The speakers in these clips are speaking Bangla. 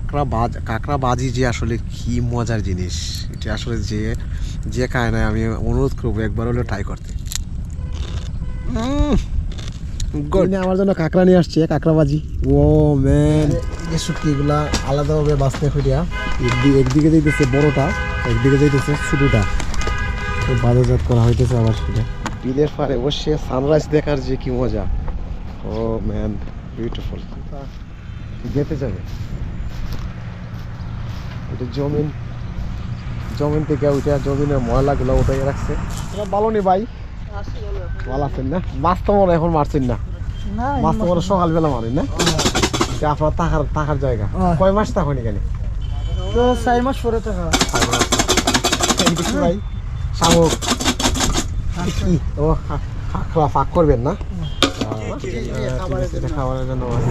কাঁকড়া বাজ কাঁকড়া বাজি যে আসলে কি মজার জিনিস এটা আসলে যে যে খায় না আমি অনুরোধ করব একবার হলে ট্রাই করতে। আমার জন্য কাঁকড়া নিয়ে আসছে কাঁকড়া বাজি ও ম্যান এই শুটকিগুলা আলাদাভাবে বাঁচতে ফিরিয়া একদিকে একদিকে যাইতেছে বড়টা একদিকে যাইতেছে ছোটোটা। বাজারজাত করা হইতেছে আবার সেটা। বিলের পারে বসে সানরাইজ দেখার যে কি মজা। ও ম্যান বিউটিফুল যেতে যাবে এটা জমিন জমিন থেকে ওইটা জমিনের ময়লাগুলো ওটাই রাখছে। ভালো নি ভাই। ভালো আছেন না? মাছ তো মনে এখন মারছেন না। মাছ তো মনে সকালবেলা মারেন না? আপনার টাকার টাকার জায়গা। কয় মাস তখন এখানে? তো চার মাস পরে থাকা। ভাই শামুক। ও ফাঁক করবেন না? খাবারের জন্য মাছ।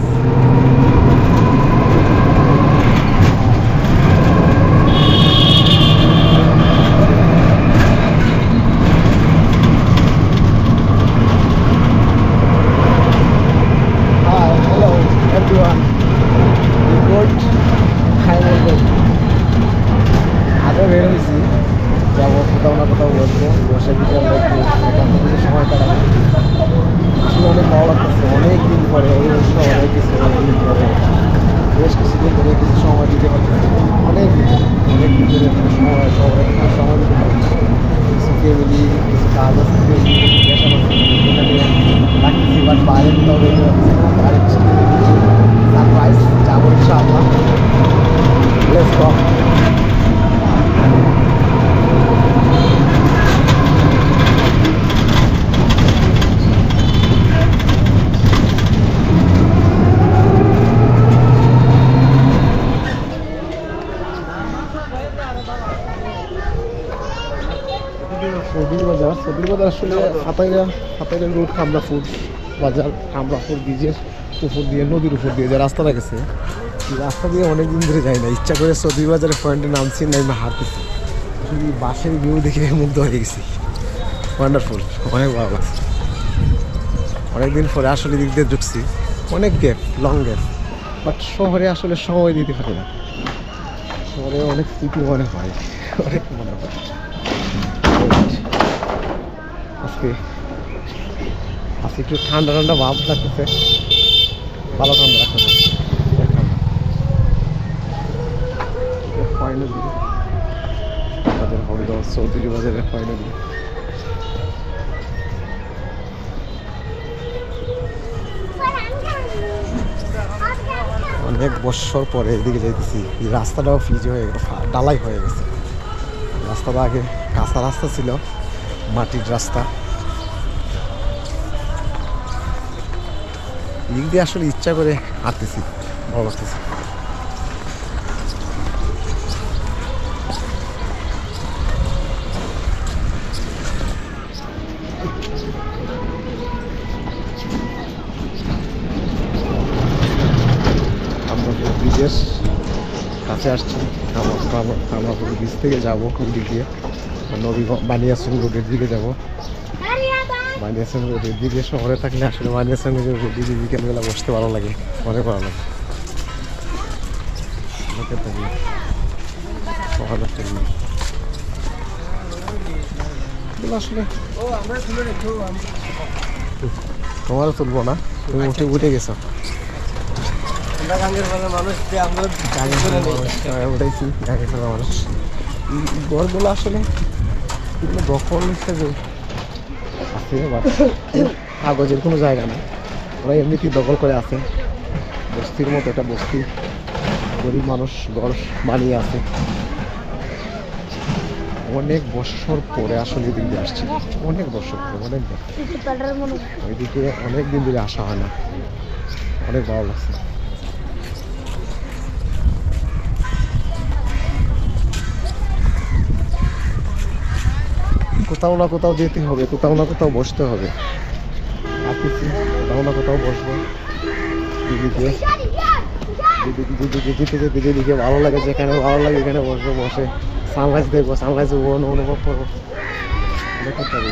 Hi, hello everyone. We good? Hi, good. আগে বের হয়েছি যাব কোথাও না কোথাও বসবো বসে বিকেল একটু এখান থেকে সময় কাটাবো আসলে অনেক ভালো লাগতেছে অনেক দিন পরে এই বছর অনেক কিছু অনেক দিন পরে বেশ কিছুদিন ধরে কিছু সময় দিতে পারতেছি অনেক দিন ধরে, অনেক দিন ধরে কোনো সময় সবাই কোনো সময় দিতে পারতেছি কিছু ফ্যামিলি কিছু কাজ আছে family, কিছু পেশা আছে যেখানে রাখতেছি বাট বাইরে কোথাও বেরোতে পারতেছি না বাইরে কিছু সারপ্রাইজ যাব ইনশাআল্লাহ লেটস গো সবুজ বাজার আসলে হাতাইরা হাতাইরা রোড কামরাপুর বাজার কামরাপুর ব্রিজের উপর দিয়ে, নদীর উপর দিয়ে যে রাস্তাটা গেছে রাস্তা দিয়ে অনেক দিন ধরে যাই না ইচ্ছা করে সবজি বাজারের পয়েন্টে নামছি না হাঁটতেছি। শুধু বাসের ভিউ দেখে মুগ্ধ হয়ে গেছি। ওয়ান্ডারফুল অনেক ভালো লাগছে। অনেকদিন পরে আসলে দিক দিয়ে ঢুকছি। অনেক গ্যাপ লং গ্যাপ বাট শহরে আসলে সময় দিতে পারি না। শহরে অনেক স্মৃতি মনে হয়। অনেক মনে হয়। আজকে আজকে একটু ঠান্ডা ঠান্ডা ভাব লাগতেছে। ভালো ঠান্ডা লাগতেছে। অনেক বছর পরে এদিকে যাইতেছি। এই রাস্তাটাও ফ্রিজ হয়ে গেছে ডালাই হয়ে গেছে। রাস্তাটা আগে কাঁচা রাস্তা ছিল, মাটির রাস্তা। দিক দিয়ে আসলে ইচ্ছা করে হাঁটতেছি, ভালো লাগতেছে। কাছে আসছি কামারপুর ব্রিজ থেকে যাব ওই দিয়ে। নবী বানিয়াসন রোডের দিকে যাব। বানিয়াসন রোডের দিকে শহরে থাকলে আসলে বানিয়াসন রোডের দিকে বিকেলবেলা বসতে ভালো লাগে অনেক ভালো লাগে। আসলে তোমারও তুলবো না তুমি উঠে উঠে গেছো। হ্যাঁ, উঠেছি মানুষ। ঘরগুলো আসলে দখল হিসেবে আছে বাট কাগজের কোনো জায়গা নেই। ওরা এমনিতেই দখল করে আছে। বস্তির মতো একটা বস্তি। গরিব মানুষ ঘর বানিয়ে আছে। অনেক বছর পরে আসলে এদিক দিয়ে আসছি। অনেক বছর পরে অনেক বছর। ওইদিকে অনেক দিন ধরে আসা হয় না। অনেক ভালো লাগছে। কোথাও না কোথাও যেতে হবে, কোথাও না কোথাও বসতে হবে। আসতেছি, কোথাও না কোথাও বসবো। দিদিকে দিদিকে দিদিকে যেতে যেতে যেদিকে ভালো লাগে যেখানে, ভালো লাগে এখানে বসবো, বসে। সানরাইজ দেখব সানরাইজ অনুভব করব। দেখতে পারব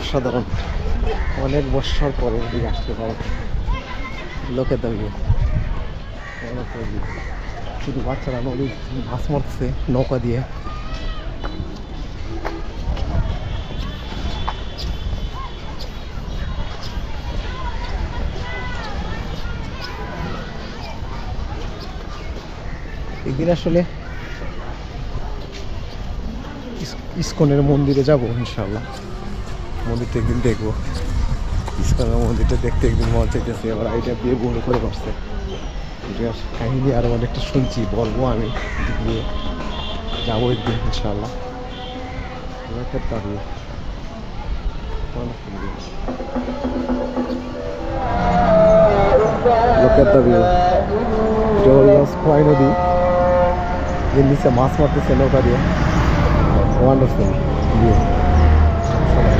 অসাধারণ। অনেক বছর পরে এদিকে আসতে পারে লোকে দাঁড়িয়ে শুধু বাচ্চারা নদী মাছ মারছে নৌকা দিয়ে। একদিন আসলে ইস্কনের মন্দিরে যাব ইনশাল্লাহ মন্দিরটা একদিন দেখব। ইস্কনের মন্দিরটা দেখতে একদিন মন চাইতেছে এবার আইডিয়া দিয়ে বড় করে করছে এটার কাহিনী আরও অনেকটা শুনছি, বলব আমি গিয়ে যাব একদিন খোয়াই নদী মাছ মারতেছে নৌকা দিয়ে। ওয়ান্ডারফুল সবাই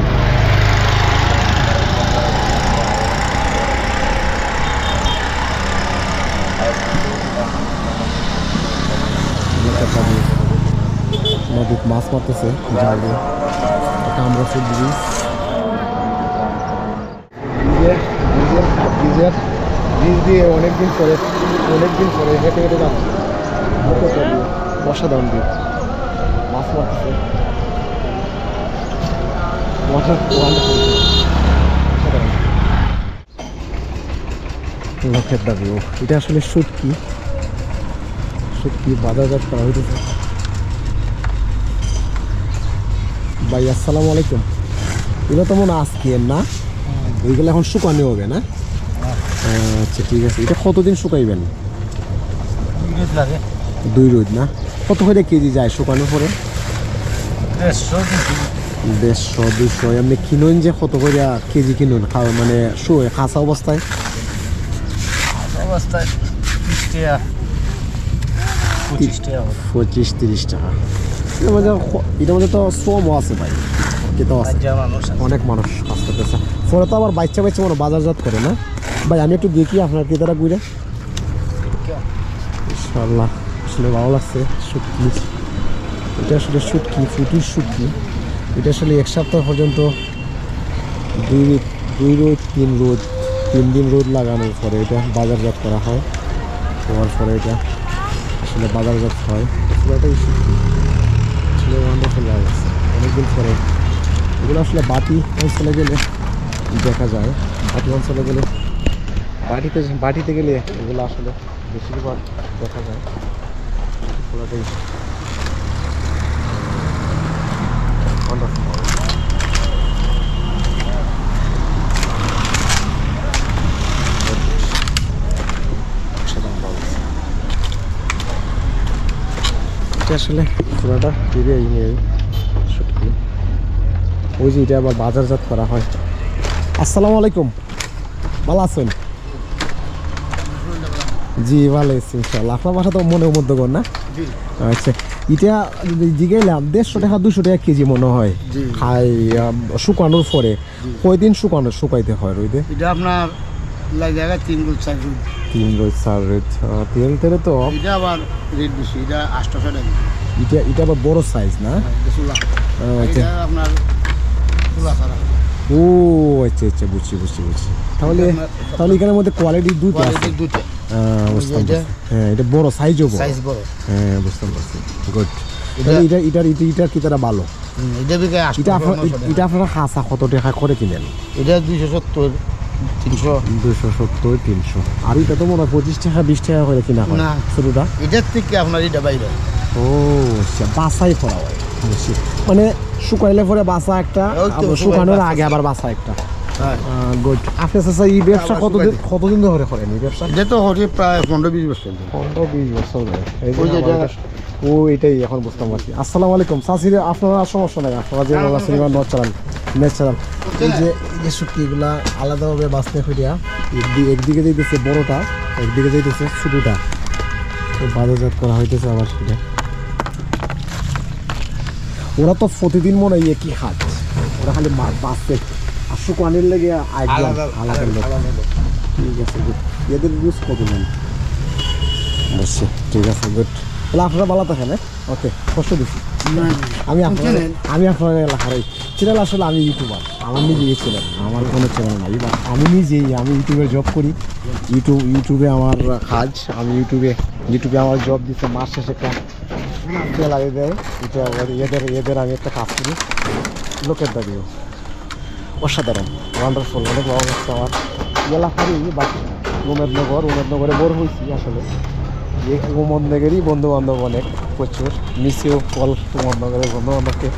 নদীর মাছ মারতেছে জাল দিয়ে। এটা আমরা ফুল ব্রিজ ব্রিজের ব্রিজ দিয়ে অনেকদিন পরে অনেকদিন পরে হেঁটে হেঁটে যাচ্ছি। লোকের দাঁড়িয়ে অসাধারণ দিন মাছ মারতেছে। লোকের দাবি এটা আসলে শুটকি শুটকি বাজারজাত করা হইতেছে। ভাই আসসালামু আলাইকুম। এটা তো মনে আজকের না? ওইগুলো এখন শুকানো হবে না? আচ্ছা ঠিক আছে। এটা কতদিন শুকাইবেন? দুই রোদ না? কত করে কেজি যায় শুকানোর পরে? দেড়শো দুশো এমনি কিনুন যে কত করে কেজি কিনুন খাওয়া মানে শুয়ে কাঁচা অবস্থায়? অবস্থায় পঁচিশ তিরিশ টাকা। এটার মধ্যে এটার মধ্যে তো শ্রমও আছে ভাই। কিন্তু আছে। অনেক মানুষ কাজ করতেছে পরে তো আবার বাচ্চা বাচ্চা মানে বাজারজাত করে না। ভাই আমি একটু দেখি আপনার ক্রেতারা ঘুরে। ইনশাল্লাহ আসলে ভালো লাগছে। শুটকি। এটা আসলে শুটকি ফুটির শুটকি। এটা আসলে এক সপ্তাহ পর্যন্ত দুই দুই রোদ তিন রোদ তিন দিন রোদ লাগানোর পরে এটা বাজারজাত করা হয়। হওয়ার পরে এটা আসলে বাজারজাত হয়। পুরোটাই শুটকি। আসলে ওয়ান্ডারফুল লাগছে অনেকদিন পরে। এগুলো আসলে বাটি অঞ্চলে গেলে দেখা যায়। বাটি অঞ্চলে গেলে বাটিতে বাটিতে গেলে এগুলো আসলে বেশিরভাগ দেখা যায়। আসলে। নিয়ে শুটকি ওই যে এটা আবার বাজারজাত করা হয়। আসসালামু আলাইকুম। ভালো আছেন? জি ভালো আছি ইনশাল্লাহ আপনার বাসা তো মনে মধ্যে না? আচ্ছা এটা জিগাইলাম দেড়শো টাকা দুশো টাকা কেজি মনে হয়। খাই শুকানোর পরে। কয়দিন শুকানো শুকাইতে হয় রইদে এটা আপনার তিন চার তিন রোজ চার রোজ তেল তেলে তো এটা আবার রেট বেশি এটা আটশো টাকা এটা এটা আবার বড় সাইজ না? আহ, আচ্ছা। আপনার ও আচ্ছা আচ্ছা বুঝছি বুঝছি বুঝছি। তাহলে তাহলে এখানের মধ্যে কোয়ালিটি দুটো আছে। দুটো? পারছি। হ্যাঁ এটা বড় সাইজও বড়। সাইজ বড়। হ্যাঁ বুঝতাম পারছি গুড এটা- তাহলে এটা এটার এটা এটার কি তারা ভালো। এটা আপনারা হাসা কত টাকা করে কিনেন? এটা দুইশো সত্তর। তিনশো। দুশো সত্তর তিনশো। আর এটা তো মনে হয় পঁচিশ টাকা বিশ টাকা করে কিনা হয়। না। শুরুটা এটার থেকে আপনার এটা বাইরে। ও আচ্ছা বাসাই করা হয়। মানে শুকাইলে পরে বাসা একটা শুকানোর আগে আবার বাসা একটা। হ্যাঁ। গুড আপনি চাচা এই ব্যবসা কতদিন কতদিন ধরে করেন এই ব্যবসা? এটা তো হচ্ছে প্রায় পনেরো বিশ বছর পনেরো বিশ বছর ও এটাই এখন বুঝতাম পারছি আসসালামু আলাইকুম। চাষিরে আপনারা আর সমস্যা নেই। আপনারা যে নট চালান নেট চালান এই যে যে শুটকিগুলা আলাদাভাবে বাঁচতে ফিরিয়া একদিকে যাইতেছে বড়টা একদিকে যাইতেছে ছোটোটা। তো বাজারজাত করা হইতেছে আবার সেটা। ওরা তো প্রতিদিন মনে হয় একই হাট। ওরা খালি মা- বাঁচতে আর শুকানির লেগে আলাদা- আলাদা ঠিক আছে গুড এদের ইউজ কত নেন ঠিক আছে গুড তাহলে আপনারা ভালো থাকেন ওকে কষ্ট দিচ্ছি। আমি আপনার আমি আপনার এলাকার চ্যানেল আসলে আমি ইউটিউবার আমার নিজেই চ্যানেল আমার কোনো চ্যানেল নাই। বা আমি নিজেই আমি ইউটিউবে জব করি। ইউটিউব ইউটিউবে আমার কাজ। আমি ইউটিউবে ইউটিউবে আমার জব দিতে মাস শেষে একটা লাগিয়ে দেয়। এটা এদের এদের আমি একটা কাজ করি। লোকের দাবিও অসাধারণ। ওয়ান্ডারফুল অনেক ভালো লাগছে আমার। এলাকারই বাট উমেদনগর উমেদনগরে বড় হয়েছি আসলে। এই উমদনগরেরই বন্ধু বান্ধব অনেক প্রচুর। মিসিও ফল উমদনগরের বন্ধু বান্ধবকে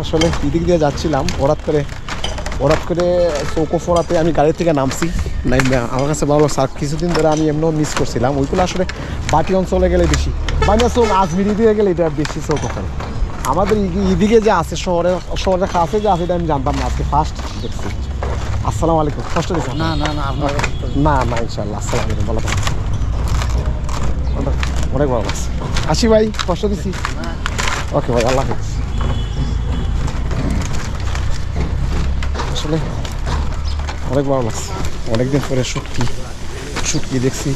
আসলে এদিক দিয়ে যাচ্ছিলাম হঠাৎ করে হঠাৎ করে চৌকো ফোড়াতে আমি গাড়ি থেকে নামছি। নাই আমার কাছে ভালো স্যার কিছুদিন ধরে আমি এমনও মিস করছিলাম। ওইগুলো আসলে বাটি অঞ্চলে গেলে বেশি। বানিয়া চৌক আজমিরি দিয়ে গেলে এটা বেশি চৌকো ফেল আমাদের এদি- এদিকে যে আছে শহরে শহরের কাছে যে আছে এটা আমি জানতাম না। আজকে ফার্স্ট দেখছি। আসসালামু আলাইকুম। কষ্ট দিচ্ছি না না না আপনার না না ইনশাল্লাহ আসসালামু আলাইকুম। ভালো থাকুন অনেক- ভালো লাগছে। আসি ভাই, কষ্ট দিচ্ছি ওকে ভাই, আল্লাহ হাফিজ। আসলে অনেক ভালো লাগছে। অনেকদিন পরে শুটকি শুটকি দেখছি।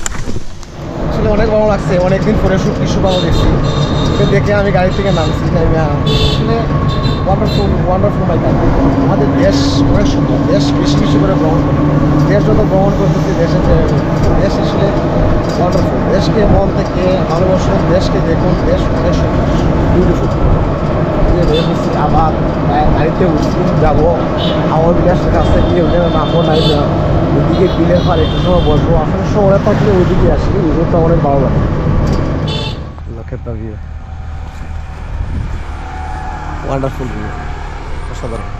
আসলে অনেক ভালো লাগছে, অনেকদিন পরে শুটকি সুপাও দেখছি। দেখে আমি গাড়ি থেকে নামছি আসলে ওয়ান্ডারফুল ওয়ান্ডারফুল মাই আমাদের দেশ অনেক সুন্দর। দেশ বেশি বেশি করে ভ্রমণ করে। দেশ যত ভ্রমণ করতেছি দেশে দেশ আসলে ওয়ান্ডারফুল দেশকে মন থেকে ভালোবাসুন দেশকে দেখুন, দেশ অনেক সুন্দর। বিউটিফুল আবার গা- গাড়িতে উঠছি যাব, আমার বিলাসের কাছে গিয়ে ওখানে নামবো, নাই ওইদিকে বিলের পার একটু সময় বসবো। আসলে শহরে থাকলে ওইদিকে আসি ওইগুলো অনেক ভালো লাগে। লোকের দা ভিউ ওয়ান্ডারফুল ভিউ অসাধারণ।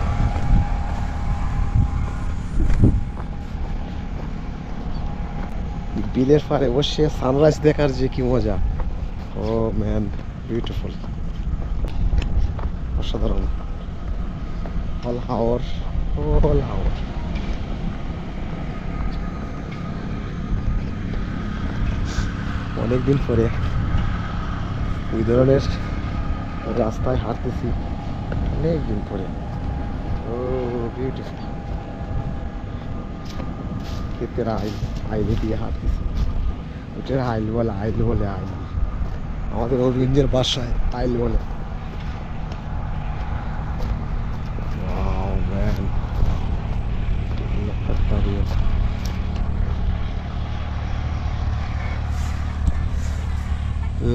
বিলের পারে বসে সানরাইজ দেখার যে কি মজা। ও ম্যান বিউটিফুল অসাধারণ। হল হাওয়ার হল হাওয়ার অনেকদিন পরে ওই ধরনের রাস্তায় হাঁটতেছি। অনেকদিন পরে। ও বিউটিফুল ক্ষেতের আইল, আইলে দিয়ে হাঁটতেছি। ওটার আইল বলে আইল বলে আইল। আমাদের অরবিন্দের বাসায় আইল বলে.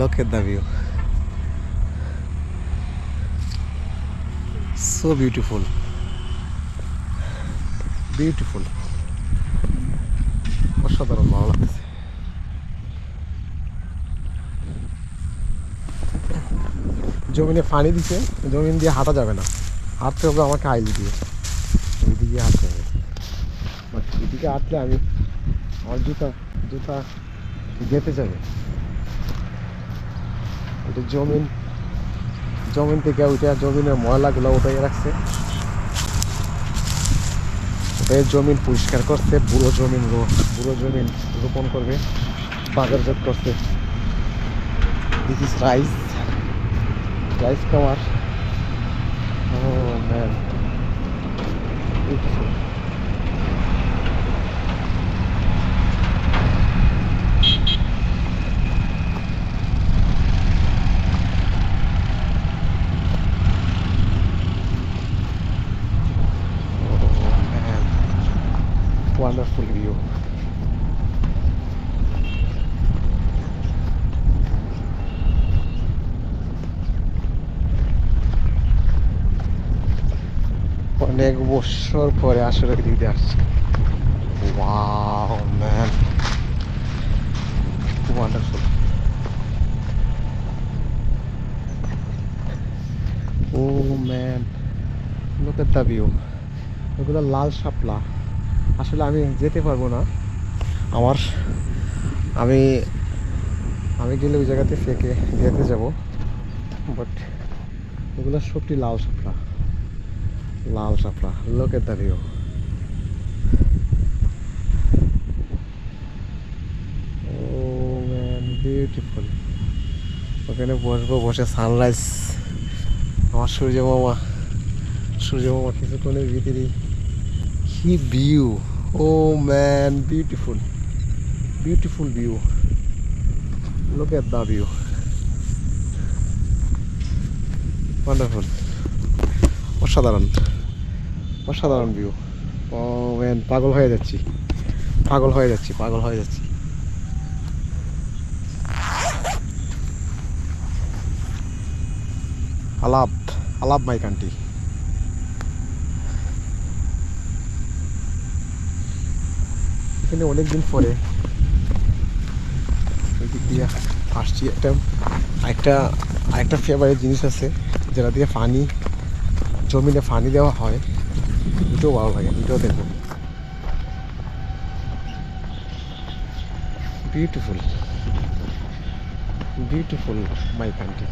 Look at the view. So beautiful. Beautiful. অসাধারণ জমিনে পানি দিছে, জমিন দিয়ে হাঁটা যাবে না। হাঁটতে হবে আমাকে আইল দিয়ে। ওইদিকে হাঁটতে হবে। এদিকে হাঁটলে আমি আমার জুতা জুতা যেতে যাবে। জমিন। জমিন থেকে ওইটা জমিনের ময়লাগুলো উঠাই রাখছে। জমিন পরিষ্কার করছে, বুড়ো জমিন বুড়ো জমিন রোপণ করবে বাজারজাত করছে। This is rice rice man. Beautiful. Oh man. Wonderful view. অনেক বছর পরে আসলে দিতে আসছে। ও ভিউ এগুলো লাল শাপলা। আসলে আমি যেতে পারব না। আমার, আমি আমি গেলে ওই জায়গাতে ফেকে যেতে যাব। বাট এগুলো সবটি লাল শাপলা। লাল শাপলা look at the view oh man beautiful ওখানে বসবো, বসে সানরাইজ আমার সূর্য মামা সূর্য মামা কিছুক্ষণের ভিতরেই কি view oh man beautiful beautiful view look at the view wonderful অসাধারণ। অসাধারণ ভিউ ও ম্যান পাগল হয়ে যাচ্ছি। পাগল হয়ে যাচ্ছি, পাগল হয়ে যাচ্ছি। আলাপ আলাপ মাই কান্ট্রি এখানে অনেকদিন পরে দিক দিয়ে আসছি একটা একটা একটা ফেভারিট জিনিস আছে, যেটা দিয়ে পানি জমিনে পানি দেওয়া হয়। এটাও ভালো লাগে এটাও দেখব। বিউটিফুল বিউটিফুল মাই কান্ট্রি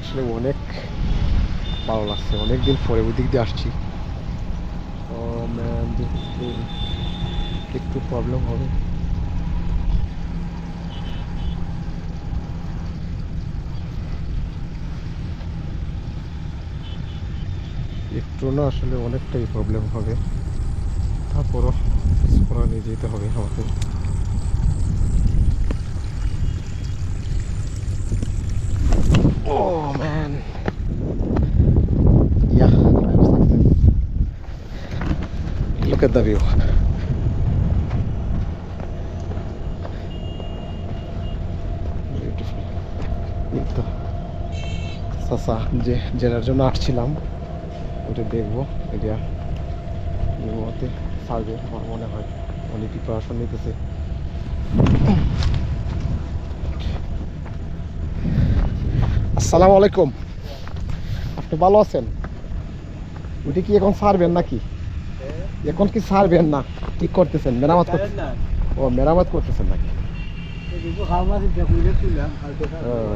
আসলে অনেক ভালো লাগছে অনেক দিন পরে ওই দিক দিয়ে আসছি। একটু প্রবলেম হবে। একটু না আসলে অনেকটাই প্রবলেম হবে। তারপরও কিছু নিয়ে যেতে হবে আমাকে। Oh যে যেটার জন্য আসছিলাম। ওটা দেখব এটা নিয়মতে সার্ভে আমার মনে হয়। অনেক প্রিপারেশন নিতেছে। আসসালামু আলাইকুম। আপনি ভালো আছেন? ওইটা কি এখন সারবেন নাকি? এখন কি সারবেন না? ঠিক করতেছেন মেরামত করতে ও মেরামত করতেছেন নাকি?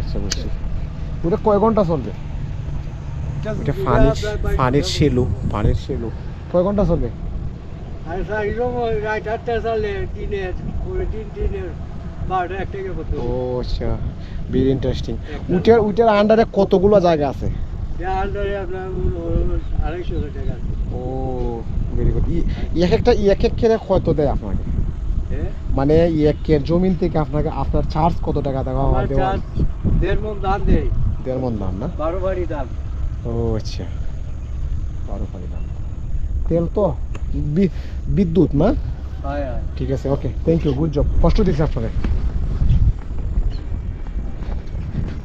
আচ্ছা বুঝছি। ওটা কয় ঘণ্টা চলবে? পানির সেলু সেলু কয় ঘণ্টা চলবে ও আচ্ছা। ভেরি ইন্টারেস্টিং উইটার উইটার আন্ডারে কতগুলো জায়গা আছে? ও ভেরি গুড এক একটা এক এক কেরে কত দেয় আপনাকে? মানে একের জমিন থেকে আপনাকে আপনার চার্জ কত টাকা দেওয়া হয় দেওয়া হয়? দেড় মন দাম না? বারো বাড়ি দাম ও আচ্ছা। দাম তেল তো বি- বিদ্যুৎ না? হয় হয়। ঠিক আছে okay thank you good job কষ্ট দিচ্ছি আপনাকে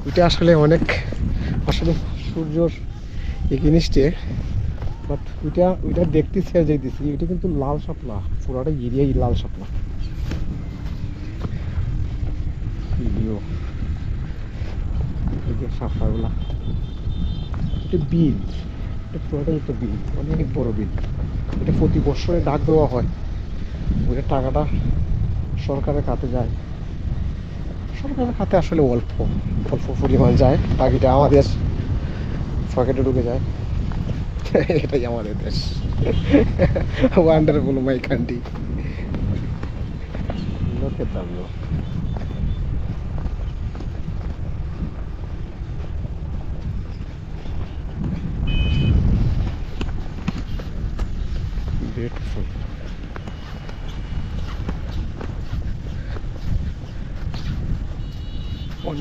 এটা আসলে অনেক আসলে সূর্যর এই জিনিসটে বাট ওইটা ওইটা দেখতে ছেড়ে যাইতেছি এটা কিন্তু লাল শাপলা পুরাটা এরিয়াই লাল শাপলা। ভিডিও এই এটা বিল এটা পুরোটাই একটা বিল, অনেক বড় বিল। এটা প্রতি বছরে ডাক দেওয়া হয়। ওইটা টাকাটা সরকারের খাতে যায়। সরকারের খাতে আসলে অল্প অল্প পরিমাণ যায়। বাকিটা আমাদের পকেটে ঢুকে যায়। এটাই আমাদের দেশ। ওয়ান্ডারফুল মাই কান্ট্রি লোকের দাম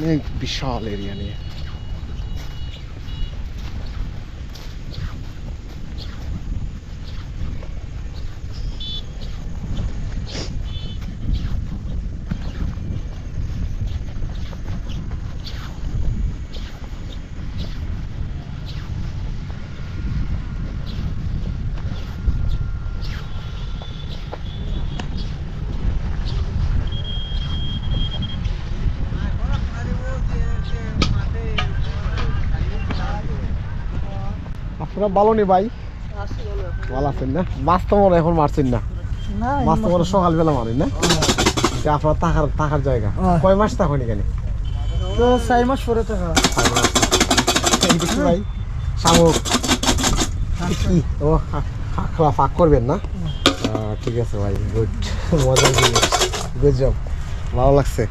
অনেক বিশাল এরিয়া নিয়ে আপনারা ভালো নি। ভাই ভালো আছেন না? মাছ তো মনে এখন মারছেন না। মাছ তো মনে সকালবেলা মারেন না? আপনার টাকার টাকার জায়গা। কয় মাস তখন এখানে? তো চার মাস পরে এইটা ভাই শামুক। কি ও খাখলা ফাঁক করবেন না? ঠিক আছে ভাই গুড। মজার জিনিস গুড জব। ভালো লাগছে।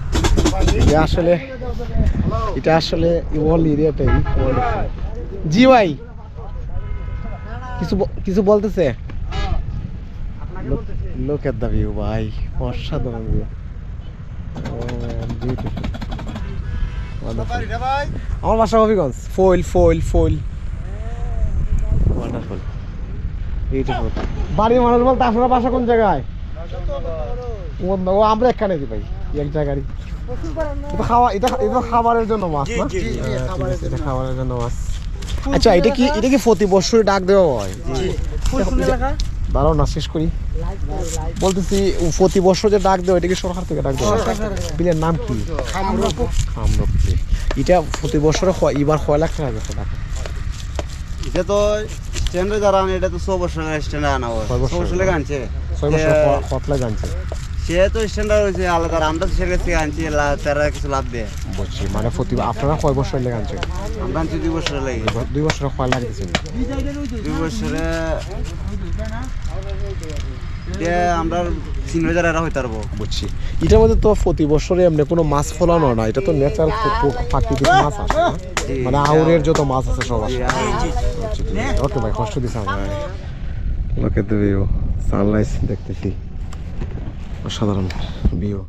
এটা আসলে এটা আসলে ওয়াল এরিয়াটাই। জি ভাই। কিছু কিছু বলতেছে? লোক এট দ্য ভিউ ভাই অসাধারণ ভিউ আমার বাসা হবিগঞ্জ। ফয়েল ফয়েল ফয়েল। ওয়ান্ডারফুল বিউটিফুল বাড়ির মানুষ বলতে আপনার বাসা কোন জায়গায়? ও আমরা এখানে দি ভাই এক জায়গারই। খাওয়া এটা এটা খাবারের জন্য মাছ না? হ্যাঁ, খাবারের জন্য মাছ। আচ্ছা এটা কি এটা কি প্রতি বছরই ডাক দেওয়া হয়? দাঁড়াও না শেষ করি। বলতেছি ও প্রতি বছর যে ডাক দেওয়া এটা কি সরকার থেকে ডাক দেওয়া বিলের নাম কি? খামরপি। এটা প্রতি বছরে হয়- এবার কয় লাখ টাকা গেছে টাকা। এটা তো স্ট্যান্ডে যারা আনে এটা তো ছ বছর স্ট্যান্ডে আনা হয়। ছ বছর। লেগে আনছে। ছয় বছর যে- কতলা জানছে সে তো স্ট্যান্ডার হয়েছে আলাদা আর আমরা তো আনছি তারা কিছু লাভ দেয়। বলছি মানে প্রতি আপনারা কয় বছর লেগে আমরা আনছি দুই বছর লাগে দুই বছরে কয় লাখ দুই বছরে আমরা তিন হাজার এরা হইতে পারব। বুঝছি। এটার মধ্যে তো প্রতি বছরে এমনি কোনো মাছ ফলানো না এটা তো ন্যাচারাল প্রাকৃতিক মাছ আছে মানে আউরের যত মাছ আছে সব ওকে ভাই কষ্ট দিছে আমার লোক এট সানরাইজ দেখতেছি। অসাধারণ ভিউ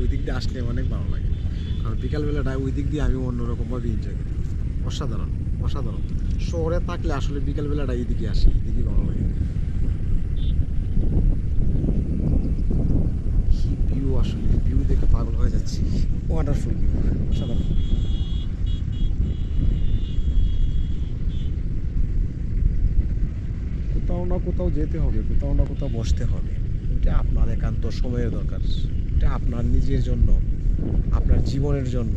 ওই দিয়ে আসলে অনেক ভালো লাগে। কারণ দিয়ে আমি অসাধারণ অসাধারণ। শহরে থাকলে আসলে বিকালবেলাটা এইদিকে আসি এইদিকে ভালো লাগে কি ভিউ আসলে ভিউ দেখে পাগল হয়ে যাচ্ছি। ওয়ান্ডারফুল ভিউ অসাধারণ কোথাও না কোথাও যেতে হবে, কোথাও না কোথাও বসতে হবে। এটা আপনার একান্ত সময়ের দরকার। এটা আপনার নিজের জন্য, আপনার জীবনের জন্য।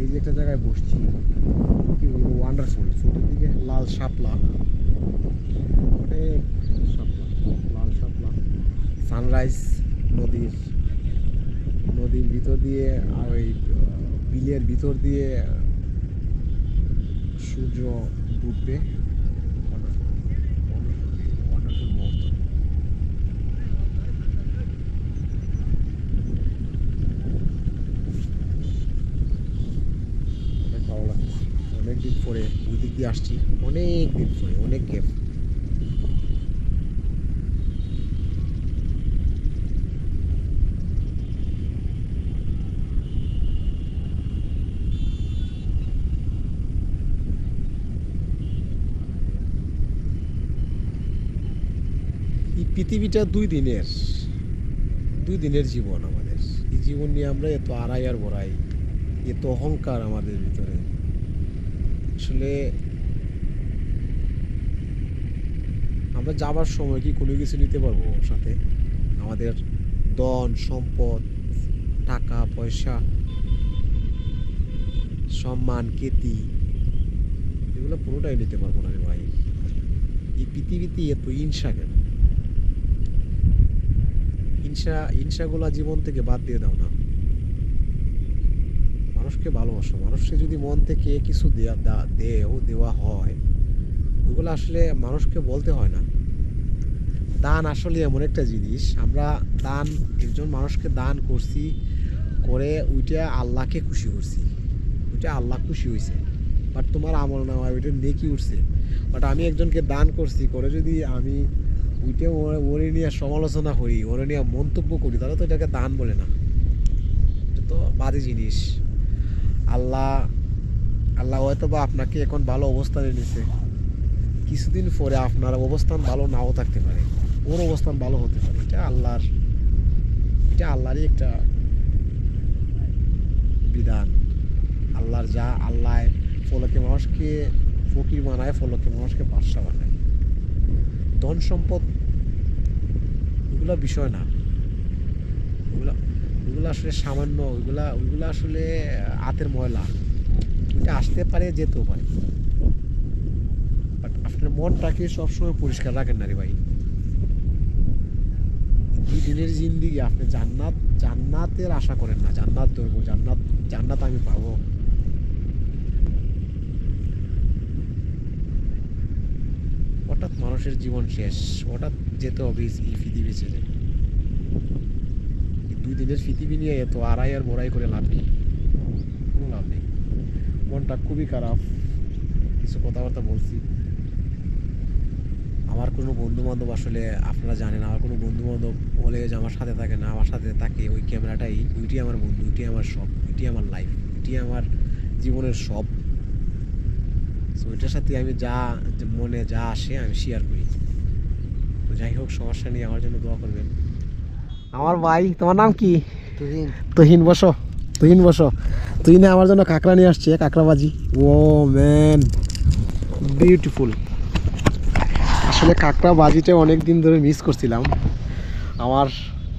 এই যে একটা জায়গায় বসছি, কি বলব ওয়ান্ডারফুল চতুর্দিকে লাল শাপলা। অনেক শাপলা লাল শাপলা সানরাইজ নদীর নদীর ভিতর দিয়ে আর ওই বিলের ভিতর দিয়ে সূর্য ডুববে। অনেক দিন পরে ওই দিক দিয়ে আসছি। অনেক দিন পরে, অনেক গ্যাপ এই পৃথিবীটা দুই দিনের দুই দিনের জীবন আমাদের। এই জীবন নিয়ে আমরা এত আড়াই আর বড়াই, এত অহংকার আমাদের ভিতরে। আসলে আমরা যাবার সময় কি কোনো কিছু নিতে পারব সাথে? আমাদের ধন, সম্পদ, টাকা, পয়সা, সম্মান খ্যাতি এগুলো পুরোটাই নিতে পারব না রে ভাই। এই পৃথিবীতে এত হিংসা কেন? হিংসা, হিংসাগুলা জীবন থেকে বাদ দিয়ে দাও না। মানুষকে ভালোবাসো। মানুষকে যদি মন থেকে কিছু দেয়া দেও, দেওয়া হয়, ওগুলো আসলে মানুষকে বলতে হয় না। দান আসলে এমন একটা জিনিস। আমরা দান, একজন মানুষকে দান করছি, করে ওইটা আল্লাহকে খুশি করছি। ওইটা আল্লাহ খুশি হয়েছে বাট তোমার আমল হয় ওইটা নেকি উঠছে। বাট আমি একজনকে দান করছি, করে যদি আমি ওর- ওরে নিয়ে সমালোচনা করি, ওরে নিয়ে মন্তব্য করি, তাহলে তো এটাকে দান বলে না। এটা তো বাজে জিনিস। আল্লাহ আল্লাহ হয়তো বা আপনাকে এখন ভালো অবস্থানে নিছে কিছুদিন পরে আপনার অবস্থান ভালো নাও থাকতে পারে। ওর অবস্থান ভালো হতে পারে। এটা আল্লাহর এটা আল্লাহরই একটা বিধান। আল্লাহর যা আল্লাহ ফলকে মানুষকে ফকির বানায়, ফলকে মানুষকে বাদশা বানায়। ধন সম্পদ ওগুলা বিষয় না। ওগুলা, ওগুলো আসলে সামান্য ওইগুলা ওইগুলো আসলে হাতের ময়লা। ওইটা আসতে পারে, যেতেও পারে। বাট আপনার মনটাকে সবসময় পরিষ্কার রাখেন না রে ভাই। দুই দিনের জিন্দিগি, আপনি জান্নাত, জান্নাতের আশা করেন না। জান্নাত ধরবো, জান্নাত জান্নাত আমি পাবো হঠাৎ মানুষের জীবন শেষ। হঠাৎ যেতে হবে এই- পৃথিবী ছেড়ে দুই দিনের পৃথিবী নিয়ে এত আড়াই আর বড়াই করে লাভ নেই। কোনো লাভ নেই। মনটা খুবই খারাপ। কিছু কথাবার্তা বলছি। আমার কোনো বন্ধু বান্ধব আসলে আপনারা জানেন, আমার কোনো বন্ধু বান্ধব অলওয়েজ আমার সাথে থাকে না, আমার সাথে থাকে ওই ক্যামেরাটাই। ওইটি আমার বন্ধু ওইটি আমার সব ওইটি আমার লাইফ ওইটি আমার জীবনের সব। সো ওইটার সাথে আমি যা মনে যা আসে আমি শেয়ার করি। তো যাই হোক সমস্যা নিয়ে আমার জন্য দোয়া করবেন। আমার ভাই তোমার নাম কি? তুহিন। তুহিন বসো তুহিন বসো। তুহিনে আমার জন্য কাঁকড়া নিয়ে আসছে কাঁকড়া বাজি ও ম্যান বিউটিফুল আসলে কাঁকড়া বাজিটা অনেক দিন ধরে মিস করছিলাম। আমার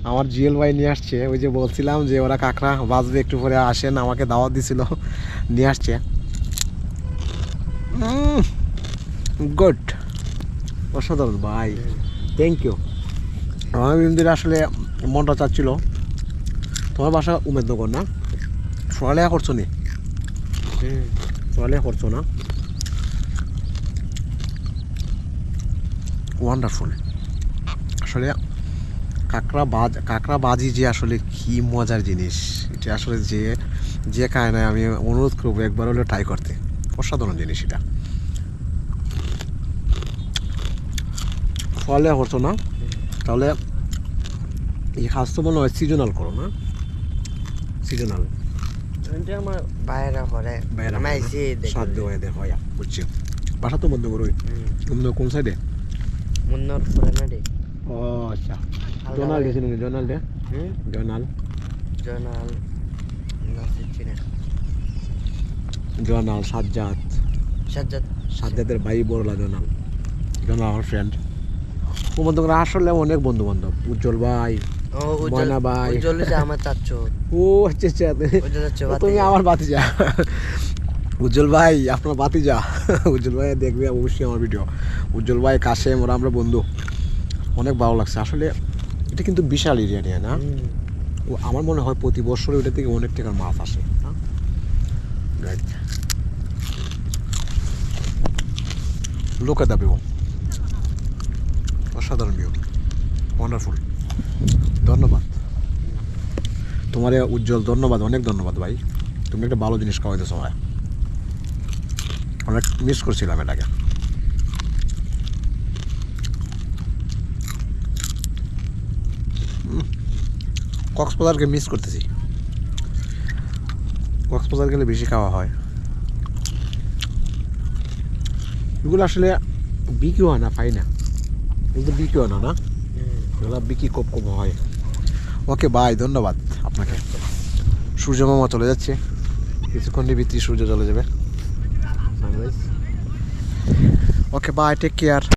আমার জিএল ভাই নিয়ে আসছে ওই যে বলছিলাম যে ওরা কাঁকড়া বাজবে একটু পরে আসেন আমাকে দাওয়াত দিছিল নিয়ে আসছে। গুড অসাধারণ ভাই থ্যাংক ইউ আমার দিন আসলে মনটা চাচ্ছিল তোমার বাসা উমেদনগর না? পড়ালেখা করছ নি? পড়ালেখা করছ না? ওয়ান্ডারফুল আসলে কাঁকড়া বাজ কাঁকড়া বাজি যে আসলে কি মজার জিনিস এটা আসলে যে যে খায় না আমি অনুরোধ করব একবার হলে ট্রাই করতে। অসাধারণ জিনিস এটা। পড়ালেখা করছ না। তাহলে এই কাজ তো মনে হয় সিজনাল করো না? সিজনাল আমার বাইরে করে। হয় বুঝছি। বাসা তো বন্ধ কোন সাইডে মুন্নর পরে ও আচ্ছা। জনাল লাগে। গেছিল জনাল দে হুম? জনাল। জনাল। না। জনাল সাজ্জাদ। সাজ্জাদ। সাজ্জাদের ভাই বড়লা জনাল জনাল আমার ফ্রেন্ড ও বন্ধু আসলে অনেক বন্ধু বান্ধব উজ্জ্বল ভাই উজ্জ্বল ময়না ভাই। উজ্জ্বল যে আমার চাচ্ছ ও আচ্ছা আচ্ছা। উজ্জ্বল তুমি আমার বাতিজা উজ্জ্বল ভাই আপনার বাতিজা উজ্জ্বল ভাই দেখবে অবশ্যই আমার ভিডিও উজ্জ্বল ভাই কাশেম ওরা আমরা বন্ধু। অনেক ভালো লাগছে। আসলে এটা কিন্তু বিশাল এরিয়া নিয়ে না? আমার মনে হয় প্রতি বছরে ওটা থেকে অনেক টাকার মাছ আসে লোক দা ভিউ অসাধারণ ভিউ ওয়ান্ডারফুল ধন্যবাদ। তোমার উজ্জ্বল ধন্যবাদ, অনেক ধন্যবাদ ভাই। তুমি একটা ভালো জিনিস খাওয়াইতেছো আমায় অনেক মিস করছিলাম এটাকে। কক্সবাজারকে মিস করতেছি। কক্সবাজার গেলে বেশি খাওয়া হয়। এগুলো আসলে বিক্রি হয় না পাই না। এগুলো বিক্রি হয় না না? এগুলো বিক্রি কম কম হয়। ওকে বাই ধন্যবাদ আপনাকে। সূর্য মামা চলে যাচ্ছে। কিছুক্ষণের ভিত্তি সূর্য চলে যাবে। Okay bye take care